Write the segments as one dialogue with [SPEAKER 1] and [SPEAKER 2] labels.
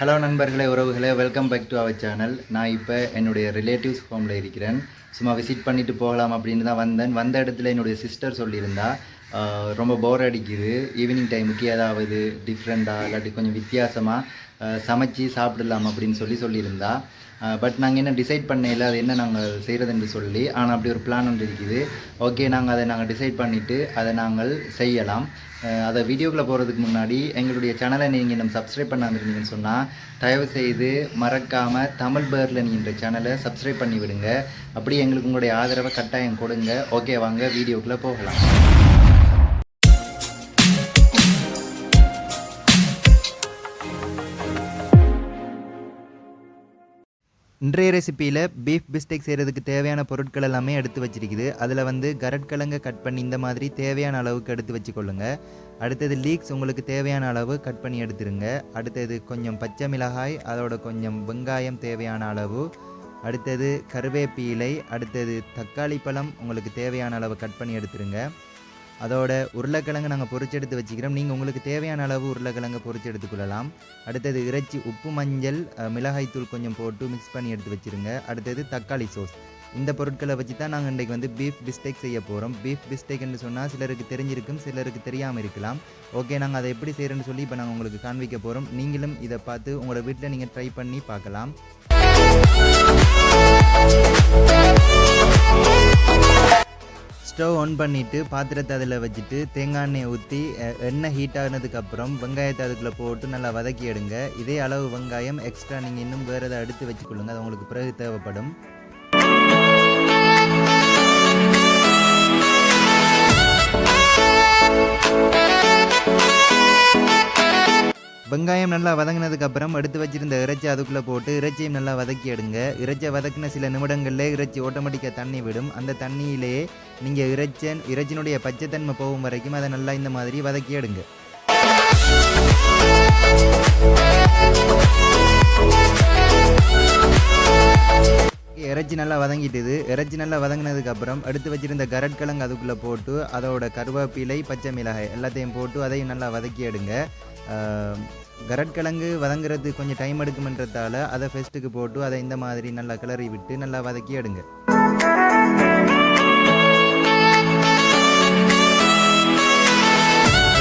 [SPEAKER 1] Hello நண்பர்களே உறவுகளே welcome back to our channel நான் இப்போ என்னுடைய ரிலேட்டிவ்ஸ் ஹோமில் இருக்கிறேன். சும்மா விசிட் பண்ணிட்டு போகலாம் அப்படின்னு தான் வந்தேன். வந்த இடத்துல என்னுடைய சிஸ்டர் சொல்லியிருந்தா ரொம்ப போர் அடிக்குது. ஈவினிங் டைமுக்கு ஏதாவது டிஃப்ரெண்ட்டாக இல்லாட்டி கொஞ்சம் வித்தியாசமாக சமைச்சு சாப்பிடலாம் அப்படின்னு சொல்லி சொல்லியிருந்தா. பட் நாங்கள் என்ன டிசைட் பண்ணையில் அது என்ன நாங்கள் செய்கிறதுன்னு சொல்லி ஆனால் அப்படி ஒரு பிளான் ஒன்று இருக்குது. ஓகே நாங்கள் அதை நாங்கள் டிசைட் பண்ணிவிட்டு அதை நாங்கள் செய்யலாம். அதை வீடியோக்குள்ளே போகிறதுக்கு முன்னாடி எங்களுடைய சேனலை நீங்கள் இன்னும் சப்ஸ்கிரைப் பண்ணாந்துருந்தீங்கன்னு சொன்னால் தயவு செய்து மறக்காமல் தமிழ் பேரில் நீன்ற சேனலை சப்ஸ்கிரைப் பண்ணி விடுங்க அப்படியே எங்களுக்கு உங்களுடைய ஆதரவை கட்டாயம் கொடுங்க. ஓகே வாங்க வீடியோக்குள்ளே போகலாம். இன்றைய ரெசிப்பியில் பீஃப் பிஸ்டேக் செய்கிறதுக்கு தேவையான பொருட்கள் எல்லாமே எடுத்து வச்சிருக்குது. அதில் வந்து கரட்கிழங்க கட் பண்ணி இந்த மாதிரி தேவையான அளவுக்கு எடுத்து வச்சுக்கொள்ளுங்க. அடுத்தது லீக்ஸ் உங்களுக்கு தேவையான அளவு கட் பண்ணி எடுத்துருங்க. அடுத்தது கொஞ்சம் பச்சை மிளகாய் அதோட கொஞ்சம் வெங்காயம் தேவையான அளவு. அடுத்தது கருவேப்பிலை அடுத்தது தக்காளி பழம் உங்களுக்கு தேவையான அளவு கட் பண்ணி எடுத்துருங்க. அதோட உருளைக்கிழங்கு நாங்கள் பொறிச்செடுத்து வச்சுக்கிறோம். நீங்கள் உங்களுக்கு தேவையான அளவு உருளைக்கிழங்கு பொரிச்சு எடுத்துக்கொள்ளலாம் அடுத்தது இறைச்சி உப்பு மஞ்சள் மிளகாய்த்தூள் கொஞ்சம் போட்டு மிக்ஸ் பண்ணி எடுத்து வச்சுருங்க. அடுத்தது தக்காளி சோஸ் இந்த பொருட்களை வச்சு தான் நாங்கள் இன்றைக்கு வந்து பீஃப் பிஸ்டேக் செய்ய போகிறோம் பீஃப் பிஸ்டெக்னு சொன்னால் சிலருக்கு தெரிஞ்சிருக்கும் சிலருக்கு தெரியாமல் இருக்கலாம். ஓகே நாங்கள் அதை எப்படி செய்கிறேன்னு சொல்லி இப்போ நாங்கள் உங்களுக்கு காண்பிக்க போகிறோம் நீங்களும் இதை பார்த்து உங்களோட வீட்டில் நீங்கள் ட்ரை பண்ணி பார்க்கலாம். ஸ்டவ் ஆன் பண்ணிவிட்டு பாத்திரத்தை அதில் வச்சுட்டு தேங்காய் எண்ணெய் ஊற்றி எண்ணெய் ஹீட் ஆனதுக்கப்புறம் வெங்காயத்தை அதுக்குள்ளே போட்டு நல்லா வதக்கி எடுங்க. இதே அளவு வெங்காயம் எக்ஸ்ட்ரா நீங்கள் இன்னும் வேறு எதை எடுத்து வச்சுக்கொள்ளுங்க. அது உங்களுக்கு பிறகு தேவைப்படும். வெங்காயம் நல்லா வதங்கினதுக்கு அப்புறம் எடுத்து வச்சிருந்த இறைச்சி அதுக்குள்ளே போட்டு இறைச்சியும் நல்லா வதக்கி எடுங்க. இறைச்சியை வதக்கின சில நிமிடங்களில் இறைச்சி ஆட்டோமேட்டிக்காக தண்ணி விடும். அந்த தண்ணியிலேயே நீங்கள் இறைச்சன் இறைச்சினுடைய பச்சைத்தன்மை போகும் வரைக்கும் அதை நல்லா இந்த மாதிரி வதக்கி எடுங்க. இறைச்சி நல்லா வதங்கிட்டுது. இறைச்சி நல்லா வதங்கினதுக்கப்புறம் எடுத்து வச்சிருந்த கரட்கிழங்கு அதுக்குள்ளே போட்டு அதோட கருவேப்பிலை பச்சை மிளகாய் எல்லாத்தையும் போட்டு அதையும் நல்லா வதக்கி எடுங்க. கரட்கிழங்கு வதங்குறது கொஞ்சம் டைம் எடுக்குமென்றதால அதை ஃபெஸ்ட்டுக்கு போட்டு அதை இந்த மாதிரி நல்லா கிளறி விட்டு நல்லா வதக்கி எடுங்க.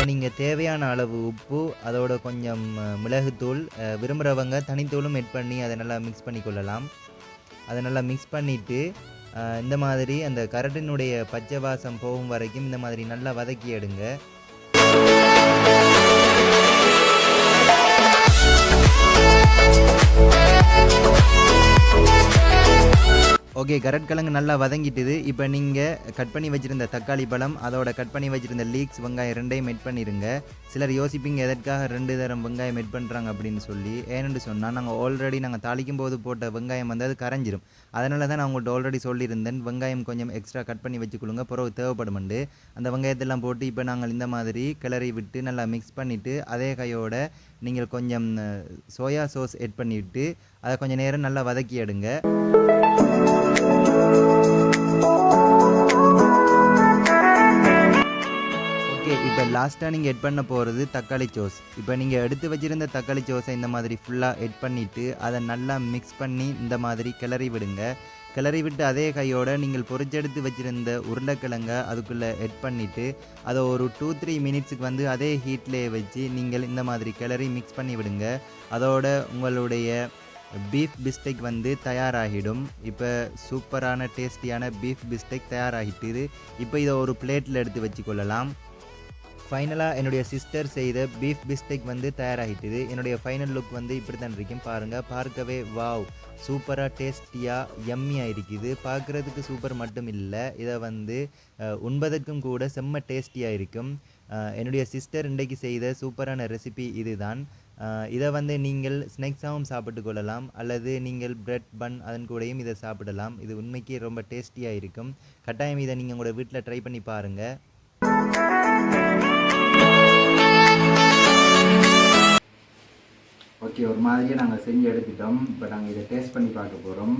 [SPEAKER 1] நீங்கள் தேவையான அளவு உப்பு அதோட கொஞ்சம் மிளகுத்தூள் விரும்புகிறவங்க தனித்தூளும் எட் பண்ணி அதை நல்லா மிக்ஸ் பண்ணி கொள்ளலாம் அதை நல்லா மிக்ஸ் பண்ணிவிட்டு இந்த மாதிரி அந்த கரட்டினுடைய பச்சை வாசம் போகும் வரைக்கும் இந்த மாதிரி நல்லா வதக்கி எடுங்க ஓகே கரட்கிழங்கு நல்லா வதங்கிட்டுது. இப்போ நீங்கள் கட் பண்ணி வச்சுருந்த தக்காளி பழம் அதோட கட் பண்ணி வச்சுருந்த லீக்ஸ் வெங்காயம் ரெண்டையும் மெட் பண்ணிடுங்க சிலர் யோசிப்பீங்க எதற்காக ரெண்டு தரம் வெங்காயம் மெட் பண்ணுறாங்க அப்படின்னு சொல்லி. ஏன்னு சொன்னால் நாங்கள் ஆல்ரெடி நாங்கள் தாளிக்கும் போது போட்ட வெங்காயம் வந்து அது கரைஞ்சிரும். அதனால தான் நான் உங்கள்கிட்ட ஆல்ரெடி சொல்லியிருந்தேன் வெங்காயம் கொஞ்சம் எக்ஸ்ட்ரா கட் பண்ணி வச்சுக்கொள்ளுங்க பிறகு தேவைப்படுமெண்டு. அந்த வெங்காயத்தெல்லாம் போட்டு இப்போ நாங்கள் இந்த மாதிரி கிளறி விட்டு நல்லா மிக்ஸ் பண்ணிவிட்டு அதே கையோட நீங்கள் கொஞ்சம் சோயா சாஸ் எட் பண்ணிவிட்டு அதை கொஞ்சம் நேரம் நல்லா வதக்கி எடுங்க. ஓகே இப்போ லாஸ்ட்டாக நீங்கள் எட் பண்ண போகிறது தக்காளி சோஸ் இப்போ நீங்கள் எடுத்து வச்சிருந்த தக்காளி சோஸை இந்த மாதிரி ஃபுல்லாக எட் பண்ணிவிட்டு அதை நல்லா மிக்ஸ் பண்ணி இந்த மாதிரி கிளறி விடுங்க. கிளறிவிட்டு அதே கையோடு நீங்கள் பொறிச்செடுத்து வச்சுருந்த உருளைக்கிழங்க அதுக்குள்ளே எட் பண்ணிவிட்டு அதை ஒரு டூ த்ரீ மினிட்ஸுக்கு வந்து அதே ஹீட்லேயே வச்சு நீங்கள் இந்த மாதிரி கிளறி மிக்ஸ் பண்ணி விடுங்க. அதோட உங்களுடைய பீஃப் பிஸ்டெக் வந்து தயாராகிடும். இப்போ சூப்பரான டேஸ்டியான பீஃப் பிஸ்டெக் தயாராகிட்டுது இப்போ இதை ஒரு பிளேட்டில் எடுத்து வச்சுக்கொள்ளலாம். ஃபைனலாக என்னுடைய சிஸ்டர் செய்த பீஃப் பிஸ்டெக் வந்து தயாராகிட்டுது. என்னுடைய ஃபைனல் லுக் வந்து இப்படி தான் இருக்கும். பாருங்கள் பார்க்கவே வாவ் சூப்பராக டேஸ்டியாக எம்மியாக இருக்குது. பார்க்குறதுக்கு சூப்பர் மட்டும் இல்லை இதை வந்து உண்பதற்கும் கூட செம்ம டேஸ்டியாக இருக்கும். என்னுடைய சிஸ்டர் இன்றைக்கு செய்த சூப்பரான ரெசிபி இதுதான். இதை வந்து நீங்கள் ஸ்நாக்ஸாகவும் சாப்பிட்டு கொள்ளலாம் அல்லது நீங்கள் பிரெட் பன் அதன் கூடயும் இதை சாப்பிடலாம். இது உண்மைக்கு ரொம்ப டேஸ்டியாக இருக்கும். கட்டாயம் இதை நீங்கள் உங்களோட வீட்டில் ட்ரை பண்ணி பாருங்கள் ஓகே ஒரு மாதிரியே நாங்கள் செஞ்சு எடுத்துட்டோம். இப்போ நாங்கள் இதை டேஸ்ட் பண்ணி பார்க்க போகிறோம்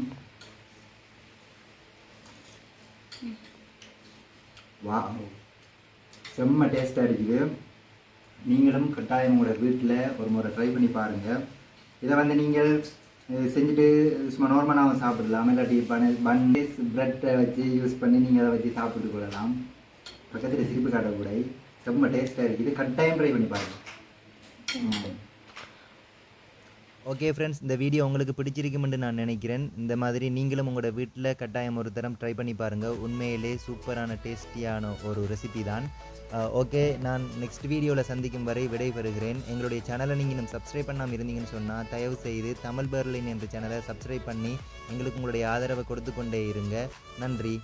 [SPEAKER 1] வா. செம்ம டேஸ்ட்டாக இருக்குது. நீங்களும் கட்டாயம் உங்களோட வீட்டில் ஒரு முறை ட்ரை பண்ணி பாருங்கள்
[SPEAKER 2] இதை வந்து நீங்கள் செஞ்சுட்டு சும்மா நார்மலாகவும் சாப்பிடலாம். இல்லாட்டி பன் பன்னிஸ் ப்ரெட்டை வச்சு யூஸ் பண்ணி நீங்கள் அதை வச்சு சாப்பிட்டு கொள்ளலாம். பக்கத்தில் சிரிப்பு காட்டக்கூடாது. செம்ம டேஸ்ட்டாக இருக்குது. கட்டாயம் ட்ரை பண்ணி பாருங்கள் ம்.
[SPEAKER 1] ஓகே ஃப்ரெண்ட்ஸ் இந்த வீடியோ உங்களுக்கு பிடிச்சிருக்குமென்று நான் நினைக்கிறேன். இந்த மாதிரி நீங்களும் உங்களோட வீட்டில் கட்டாயம் ஒரு தரம் ட்ரை பண்ணி பாருங்கள் உண்மையிலே சூப்பரான டேஸ்டியான ஒரு ரெசிபி தான். ஓகே நான் நெக்ஸ்ட் வீடியோவில் சந்திக்கும் வரை விடைபெறுகிறேன். எங்களுடைய சேனலை நீங்கள் இன்னும் சப்ஸ்கிரைப் பண்ணாமல் இருந்தீங்கன்னு சொன்னால் தயவு செய்து தமிழ் பெர்லின் என்ற சேனலை சப்ஸ்கிரைப் பண்ணி எங்களுக்கு உங்களுடைய ஆதரவை கொடுத்து கொண்டே இருங்க. நன்றி.